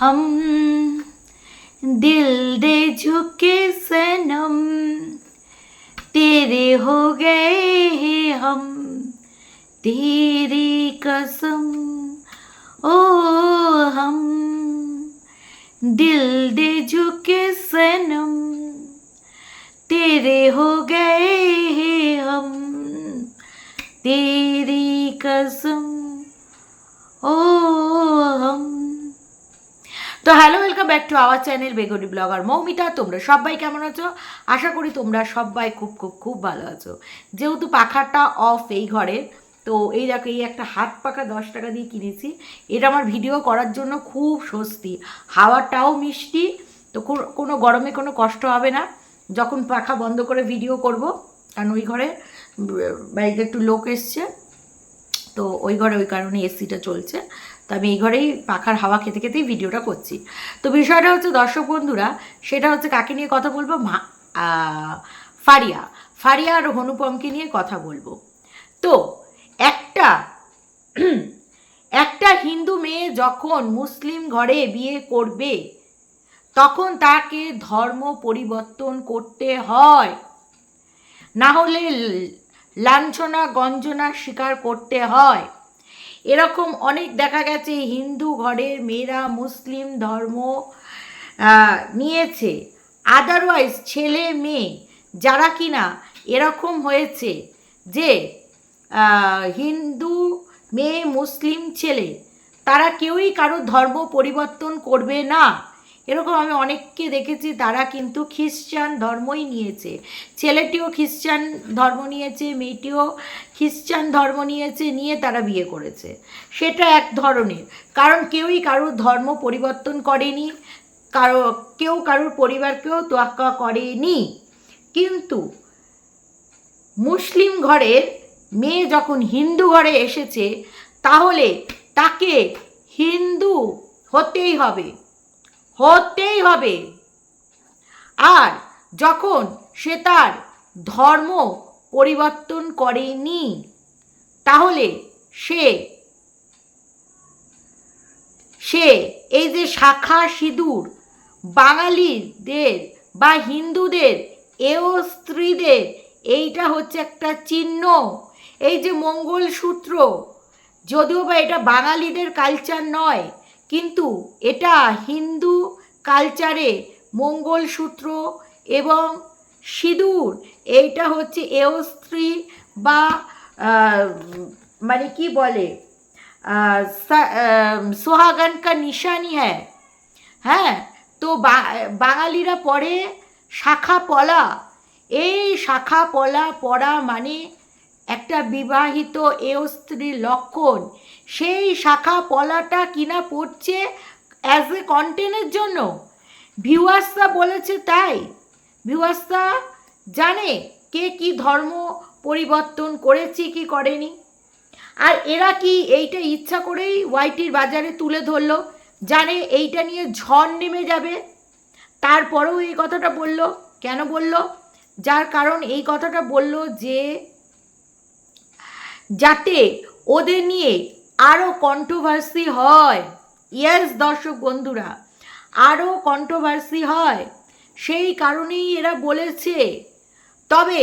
हम दिल दे झुके सनम, तेरे हो गए हैं हम, तेरी कसम। ओ हम दिल दे झुके सनम, तेरे हो गए हैं हम, तेरी कसम। ओ তো hello welcome back to our channel Beguni blogger Moumita তোমরা সবাই কেমন আছো? আশা করি তোমরা সবাই খুব খুব খুব ভালো আছো। যেহেতু পাখাটা অফ এই ঘরে, তো এই দেখো, এই একটা হাত পাখা দশ টাকা দিয়ে কিনেছি। এটা আমার ভিডিও করার জন্য খুব স্বস্তি। হাওয়াটাও মিষ্টি, তো কোনো গরমে কোনো কষ্ট হবে না। যখন পাখা বন্ধ করে ভিডিও করব, কারণ ওই ঘরে বাড়িতে একটু লোক এসছে, তো ওই ঘরে ওই কারণে এসিটা চলছে। তো আমি এই ঘরেই পাখার হাওয়া খেতে খেতেই ভিডিওটা করছি। তো বিষয়টা হচ্ছে দর্শক বন্ধুরা, সেটা হচ্ছে কাকে নিয়ে কথা বলব? মা ফারিয়া। ফারিয়া আর হনুপমকে নিয়ে কথা বলব। তো একটা একটা হিন্দু মেয়ে যখন মুসলিম ঘরে বিয়ে করবে, তখন তাকে ধর্ম পরিবর্তন করতে হয়। না হলে লাঞ্ছনা, গঞ্জনা স্বীকার করতে হয়। এরকম অনেক দেখা গেছে, হিন্দু ঘরের মেয়েরা মুসলিম ধর্ম নিয়েছে। আদারওয়াইজ ছেলে মেয়ে যারা কিনা এরকম হয়েছে যে হিন্দু মেয়ে মুসলিম ছেলে, তারা কেউই কারও ধর্ম পরিবর্তন করবে না। এরকম আমি অনেককে দেখেছি, তারা কিন্তু খ্রিস্টান ধর্মই নিয়েছে। ছেলেটিও খ্রিস্টান ধর্ম নিয়েছে, মেয়েটিও খ্রিস্টান ধর্ম নিয়েছে, নিয়ে তারা বিয়ে করেছে। সেটা এক ধরনের। কারণ কেউই কারোর ধর্ম পরিবর্তন করেনি, কারও, কেউ কারোর পরিবারকেও তোয়াক্কা করেনি। কিন্তু মুসলিম ঘরের মেয়ে যখন হিন্দু ঘরে এসেছে, তাহলে তাকে হিন্দু হতেই হবে। হতেই হবে। আর যখন সে তার ধর্ম পরিবর্তন করেনি, তাহলে সে সে এই যে শাখা সিঁদুর, বাঙালিদের বা হিন্দুদের, এও স্ত্রীদের, এইটা হচ্ছে একটা চিহ্ন। এই যে মঙ্গলসূত্র, যদিও বা এটা বাঙালিদের কালচার নয় কিন্তু এটা হিন্দু কালচারে মঙ্গলসূত্র এবং সিঁদুর, এইটা হচ্ছে এও স্ত্রী বা মানে কি বলে সোহাগন কা নিশানি হ্যাঁ হ্যাঁ তো বাঙালিরা পড়ে শাখা পলা। এই শাখা পলা পড়া মানে একটা বিবাহিত এও স্ত্রীর লক্ষণ। সেই শাখা পলাটা কিনা পড়ছে অ্যাজ এ কন্টেন্টের জন্য। ভিউয়ার্সরা বলেছে তাই। ভিউয়ার্সরা জানে কে কি ধর্ম পরিবর্তন করেছে, কি করেনি। আর এরা কি এইটা ইচ্ছা করেই ওয়াইটির বাজারে তুলে ধরলো, জানে এইটা নিয়ে ঝড় নেমে যাবে। তারপরেও এই কথাটা বলল। কেন বলল? যার কারণ এই কথাটা বলল যে, যাতে ওদের নিয়ে আরও কন্ট্রোভার্সি হয়। ইয়েস দর্শক বন্ধুরা আরও কন্ট্রোভার্সি হয়। সেই কারণেই এরা বলেছে, তবে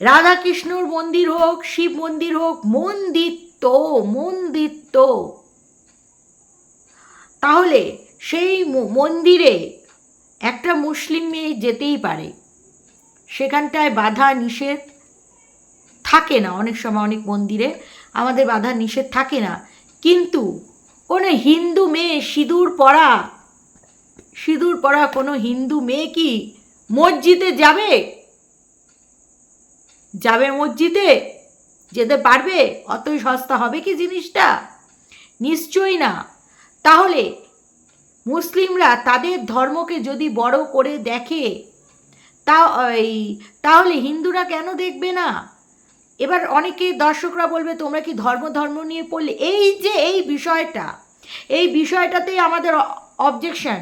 রাধাকৃষ্ণর মন্দির হোক, শিব মন্দির হোক মন্দির তো তাহলে সেই মন্দিরে একটা মুসলিম মেয়ে যেতেই পারে। সেখানটায় বাধা নিষেধ থাকে না অনেক সময় অনেক মন্দিরে। আমাদের বাধা নিষেধ থাকে না। কিন্তু কোনো হিন্দু মেয়ে সিঁদুর পরা সিঁদুর পরা কোনো হিন্দু মেয়ে কি মসজিদে যাবে? যাবে মসজিদে? যেতে পারবে? অতই সস্তা হবে কি জিনিসটা? নিশ্চয়ই না। তাহলে মুসলিমরা তাদের ধর্মকে যদি বড় করে দেখে, তা তাহলে হিন্দুরা কেন দেখবে না? এবার অনেকে দর্শকরা বলবে, তোমরা কি ধর্ম ধর্ম নিয়ে পড়লে? এই যে, এই বিষয়টা, এই বিষয়টাতেই আমাদের অবজেকশন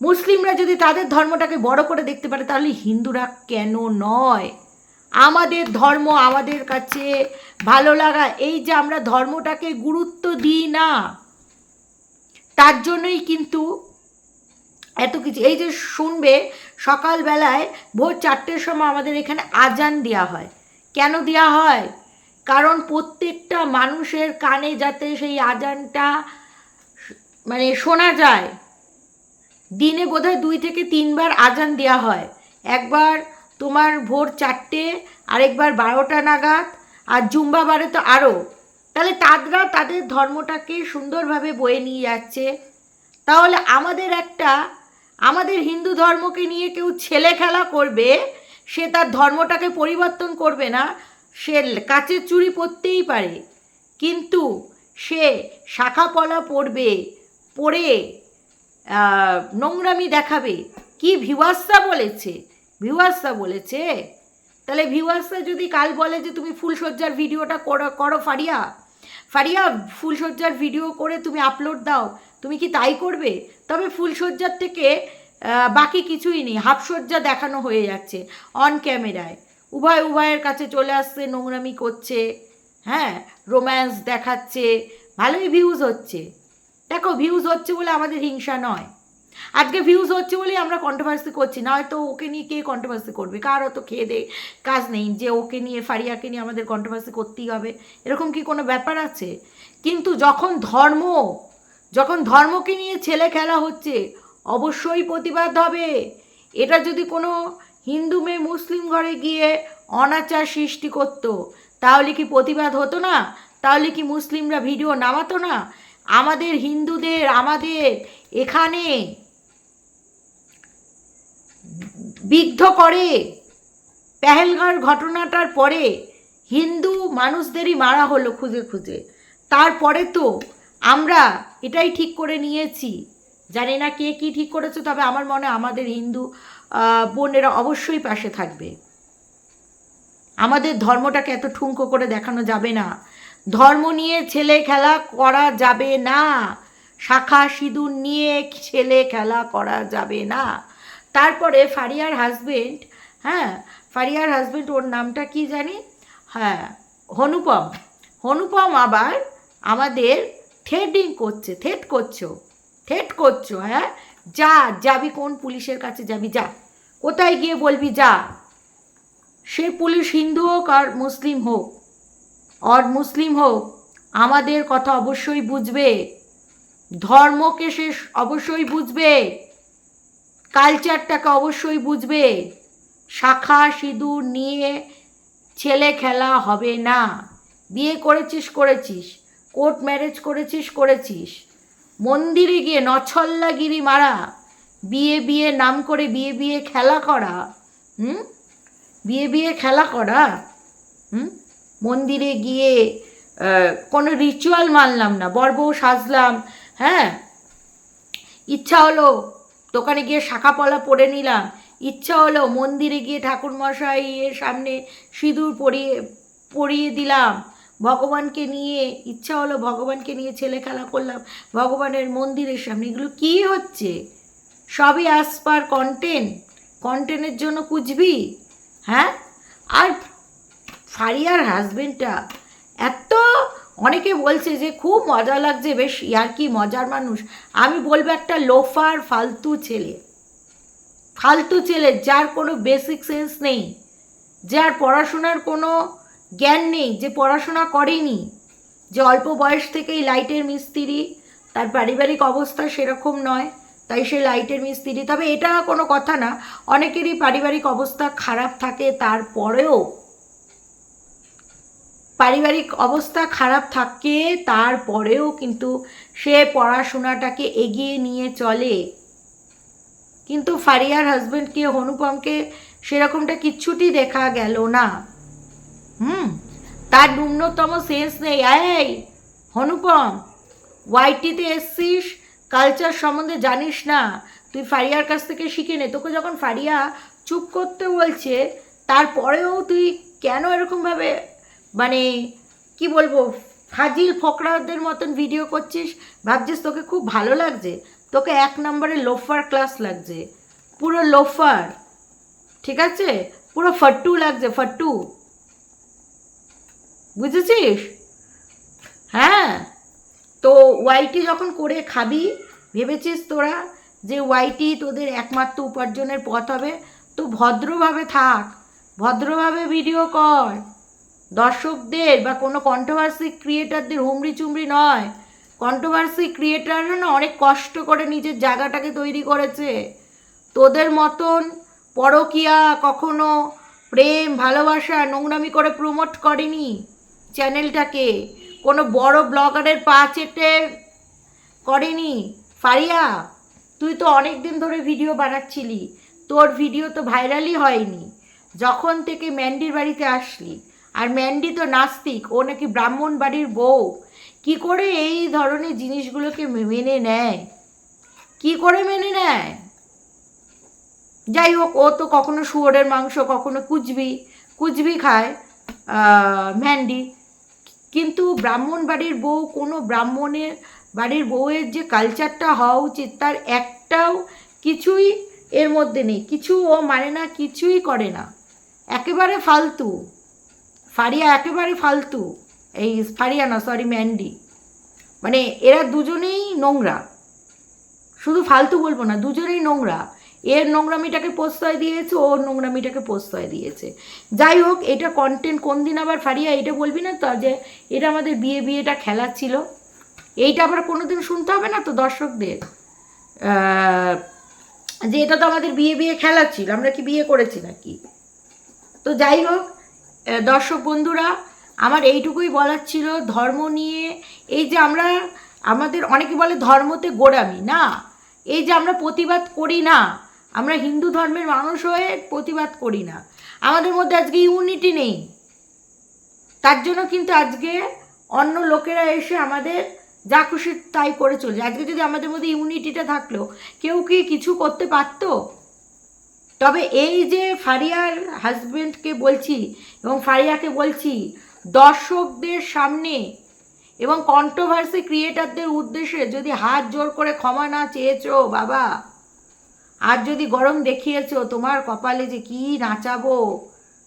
মুসলিমরা যদি তাদের ধর্মটাকে বড় করে দেখতে পারে, তাহলে হিন্দুরা কেন নয়? আমাদের ধর্ম আমাদের কাছে ভালো লাগা, এই যে আমরা ধর্মটাকে গুরুত্ব দিই না, তার জন্যই কিন্তু এত কিছু। এই যে শুনবে, সকালবেলায় ভোর চারটের সময় আমাদের এখানে আজান দেওয়া হয়। কেন দেওয়া হয়? কারণ প্রত্যেকটা মানুষের কানে যাতে সেই আজানটা মানে শোনা যায়, দিনে বোধহয় দুই থেকে তিনবার আজান দেওয়া হয়। একবার তোমার ভোর চারটে, আরেকবার বারোটা নাগাদ, আর জুম্বাবারে তো আরও। তাহলে তাদরা তাদের ধর্মটাকে সুন্দরভাবে বয়ে নিয়ে যাচ্ছে। তাহলে আমাদের একটা, আমাদের হিন্দু ধর্মকে নিয়ে কেউ ছেলে খেলা করবে? সে তার ধর্মটাকে পরিবর্তন করবে না সে কাচের চুরি পরতেই পারে কিন্তু সে শাখা পলা পরে আহ, নোংরামি দেখাবে। কি ভিউয়ার্সরা বলেছে? ভিউয়ার্সরা বলেছে তাহলে ভিউয়ার্সরা যদি কাল বলে যে তুমি ফুলসজ্জার ভিডিওটা করো করো ফারিয়া ফারিয়া ফুলসজ্জার ভিডিও করে তুমি আপলোড দাও তুমি কি তাই করবে? তবে ফুলসজ্জার থেকে বাকি কিছুই নেই, হাফসজ্জা দেখানো হয়ে যাচ্ছে অন ক্যামেরায় উভয়, উভয়ের কাছে চলে আসছে, নোংরামি করছে হ্যাঁ রোম্যান্স দেখাচ্ছে, ভালোই ভিউজ হচ্ছে। দেখো ভিউজ হচ্ছে বলে আমাদের হিংসা নয়। আজকে ভিউজ হচ্ছে বলেই আমরা কন্ট্রোভার্সি করছি না হয়তো ওকে নিয়ে কে কন্ট্রোভার্সি করবে? কারও তো খেয়ে দে কাজ নেই যে ওকে নিয়ে, ফারিয়াকে নিয়ে আমাদের কন্ট্রোভার্সি করতেই হবে। এরকম কি কোনো ব্যাপার আছে? কিন্তু যখন ধর্ম যখন ধর্মকে নিয়ে ছেলে খেলা হচ্ছে অবশ্যই প্রতিবাদ হবে। এটা যদি কোনো হিন্দু মেয়ে মুসলিম ঘরে গিয়ে অনাচার সৃষ্টি করতো, তাহলে কি প্রতিবাদ হতো না? তাহলে কি মুসলিমরা ভিডিও নামাতো না? আমাদের হিন্দুদের, আমাদের এখানে বিদ্ধ করে পেহেলগাঁর ঘটনাটার পরে হিন্দু মানুষদেরই মারা হলো খুঁজে খুঁজে। তারপরে তো আমরা এটাই ঠিক করে নিয়েছি। জানি না কে কী ঠিক করেছে, তবে আমার মনে আমাদের হিন্দু বোনেরা অবশ্যই পাশে থাকবে। আমাদের ধর্মটাকে এত ঠুনকো করে দেখানো যাবে না। ধর্ম নিয়ে ছেলে খেলা করা যাবে না। শাখা সিঁদুর নিয়ে ছেলে খেলা করা যাবে না। তারপরে ফারিয়ার হাজবেন্ড হ্যাঁ ফারিয়ার হাজবেন্ড ওর নামটা কি জানি? হ্যাঁ হনুপম। হনুপম আবার আমাদের থ্রেডিং করছে থেট করছ। থেট করছ হ্যাঁ? যা, যাবি কোন পুলিশের কাছে যাবি, যা। কোথায় গিয়ে বলবি, যা। সে পুলিশ হিন্দু হোক আর মুসলিম হোক, আর মুসলিম হোক, আমাদের কথা অবশ্যই বুঝবে। ধর্মকে সে অবশ্যই বুঝবে। কালচারটাকে অবশ্যই বুঝবে। শাখা সিঁদুর নিয়ে ছেলে খেলা হবে না। বিয়ে করেছিস করেছিস। কোর্ট ম্যারেজ করেছিস করেছিস। মন্দিরে গিয়ে নছল্লাগিরি মারা, বিয়ে বিয়ে নাম করে বিয়ে বিয়ে খেলা করা, হুম? বিয়ে বিয়ে খেলা করা, হুম? মন্দিরে গিয়ে কোনো রিচুয়াল মানলাম না বর্বও সাজলাম হ্যাঁ? ইচ্ছা হলো দোকানে গিয়ে শাখা পলা পরে নিলাম, ইচ্ছা হলো মন্দিরে গিয়ে ঠাকুর মশাইয়ের সামনে সিঁদুর পরিয়ে পরিয়ে দিলাম ভগবানকে নিয়ে, ইচ্ছা হলো ভগবানকে নিয়ে ছেলে খেলা করলাম, ভগবানের মন্দিরের সামনে। এগুলো কী হচ্ছে? সবই অ্যাজ পার কন্টেন্ট কন্টেন্টের জন্য কুচবি হ্যাঁ? আর ফারিয়ার হাজবেন্ডটা এত, অনেকে বলছে যে খুব মজা লাগছে, বেশ ইয়ার্কি, মজার মানুষ। আমি বলব একটা লোফার ফালতু ছেলে। ফালতু ছেলে, যার কোনো বেসিক সেন্স নেই। যার পড়াশোনার কোনো জ্ঞান নেই যে পড়াশোনা করেনি, যে অল্প বয়স থেকেই লাইটের মিস্ত্রি, তার পারিবারিক অবস্থা সেরকম নয়, তাই সে লাইটের মিস্ত্রি। তবে এটা কোনো কথা না, অনেকেরই পারিবারিক অবস্থা খারাপ থাকে, তারপরেও পারিবারিক অবস্থা খারাপ থাকে, তারপরেও কিন্তু সে পড়াশোনাটাকে এগিয়ে নিয়ে চলে। কিন্তু ফারিয়ার হাজব্যান্ডকে হনুপমকে সেরকমটা কিচ্ছুটি দেখা গেল না। হুম, তার ন্যূনতম সেন্স নেই। এই, হনুপম ওয়াইটিতে এসছিস? কালচার সম্বন্ধে জানিস না। তুই ফারিয়ার কাছ থেকে শিখে নে। তোকে যখন ফারিয়া চুপ করতে বলছে, তারপরেও তুই কেন এরকমভাবে মানে কি বলব, ফাজিল ফকরাদের মতন ভিডিও করছিস? ভাবছিস তোকে খুব ভালো লাগছে। তোকে এক নম্বরে লোফার ক্লাস লাগছে। পুরো লোফার ঠিক আছে? পুরো ফট্টু লাগছে, ফট্টু। বুঝেছিস? হ্যাঁ। তো ওয়াইটি যখন করে খাবি, ভেবেছিস তোরা যে ওয়াইটি তোদের একমাত্র উপার্জনের পথ হবে? তো ভদ্রভাবে থাক, ভদ্রভাবে ভিডিও কর। দর্শকদের বা কোনো কন্ট্রোভার্সি ক্রিয়েটারদের হুমড়ি চুমড়ি নয়। কন্ট্রোভার্সি ক্রিয়েটাররা না অনেক কষ্ট করে নিজের জায়গাটাকে তৈরি করেছে। তোদের মতন পরকিয়া, কখনো প্রেম, ভালোবাসা, নোংরামি করে প্রমোট করেনি। চ্যানেলটাকে। কোনো বড় ব্লগারের পা চেটে করেনি। ফারিয়া, তুই তো অনেক দিন ধরে ভিডিও বানাচ্ছিলি। তোর ভিডিও তো ভাইরালই হয়নি। যখন থেকে ম্যান্ডির বাড়িতে আসলি, আর ম্যান্ডি তো নাস্তিক, ও নাকি ব্রাহ্মণ বাড়ির বউ, কি করে এই ধরনের জিনিসগুলোকে মেনে নেয়? কি করে মেনে নেয়? যাই হোক ও তো কখনো শুয়োরের মাংস, কখনো কুচবি কুচবি খায় ম্যান্ডি। কিন্তু ব্রাহ্মণ বাড়ির বউ, কোনো ব্রাহ্মণের বাড়ির বউয়ের যে কালচারটা হওয়া উচিত, তার একটাও কিছুই এর মধ্যে নেই। কিছু ও মানে না, কিছুই করে না। একেবারে ফালতু। ফারিয়া একেবারে ফালতু। এই ফারিয়া না সরি ম্যান্ডি। মানে এরা দুজনেই নোংরা। শুধু ফালতু বলব না, দুজনেই নোংরা। এর নোংরামিটাকে প্রশ্রয় দিয়েছে, ওর নোংরামিটাকে প্রশ্রয় দিয়েছে। যাই হোক, এটা কন্টেন্ট কোন দিন আবার ফারিয়া, এটা বলবি না তো যে এটা আমাদের বিয়ে বিয়েটা খেলা ছিল? এইটা আবার কোনো দিন শুনতে হবে না তো দর্শকদের? যে এটা তো আমাদের বিয়ে বিয়ে খেলা ছিল, আমরা কি বিয়ে করেছি নাকি? তো যাই হোক দর্শক বন্ধুরা, আমার এইটুকুই বলার ছিল। ধর্ম নিয়ে এই যে আমরা আমাদের অনেকে বলে ধর্মতে গোড়ামি, না? এই যে আমরা প্রতিবাদ করি না আমরা হিন্দু ধর্মের মানুষ হয়ে প্রতিবাদ করি না। আমাদের মধ্যে আজকে ইউনিটি নেই। তার জন্য কিন্তু আজকে অন্য লোকেরা এসে আমাদের যা খুশি তাই করে চলছে। আজকে যদি আমাদের মধ্যে ইউনিটিটা থাকল, কেউ কি কিছু করতে পারতো? তবে এই যে ফারিয়ার হাজবেন্ডকে বলছি এবং ফারিয়াকে বলছি, দর্শকদের সামনে এবং কন্ট্রোভার্সি ক্রিয়েটারদের উদ্দেশ্যে যদি হাত জোর করে ক্ষমা না চেয়েছো, বাবা। আর যদি গরম দেখিয়েছো, তোমার কপালে যে কি নাচাবো?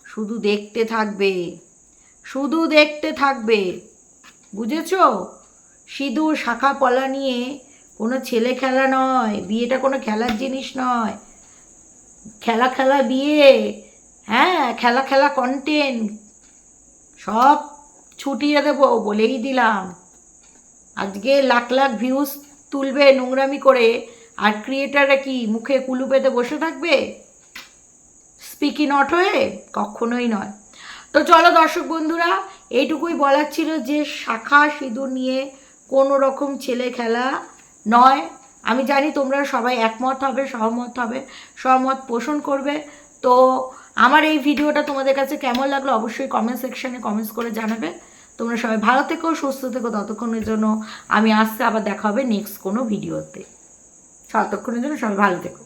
শুধু দেখতে থাকবে। শুধু দেখতে থাকবে। বুঝেছ? সিঁদুর, শাখা, পলা নিয়ে কোনো ছেলে খেলা নয়, বিয়েটা কোনো খেলার জিনিস নয়। খেলা খেলা বিয়ে হ্যাঁ খেলা খেলা কন্টেন্ট সব ছুটিয়ে দেবো বলেই দিলাম। আজকে লাখ লাখ ভিউজ তুলবে নোংরামি করে আর ক্রিয়েটাররা কি মুখে কুলু পেতে বসে থাকবে? স্পিকি নট হয়ে? কখনোই নয়। তো চলো দর্শক বন্ধুরা, এইটুকুই বলার ছিল যে শাখা সিঁদুর নিয়ে কোনো রকম ছেলে খেলা নয়। আমি জানি তোমরা সবাই একমত হবে, সহমত হবে, সহমত পোষণ করবে। তো আমার এই ভিডিওটা তোমাদের কাছে কেমন লাগল অবশ্যই কমেন্ট সেকশানে কমেন্টস করে জানাবে। তোমরা সবাই ভালো থেকো, সুস্থ থেকো, ততক্ষণের জন্য আমি আসতে আবার দেখা হবে নেক্সট কোনো ভিডিওতে ততক্ষণের জন্য সবাই ভালো থেকো।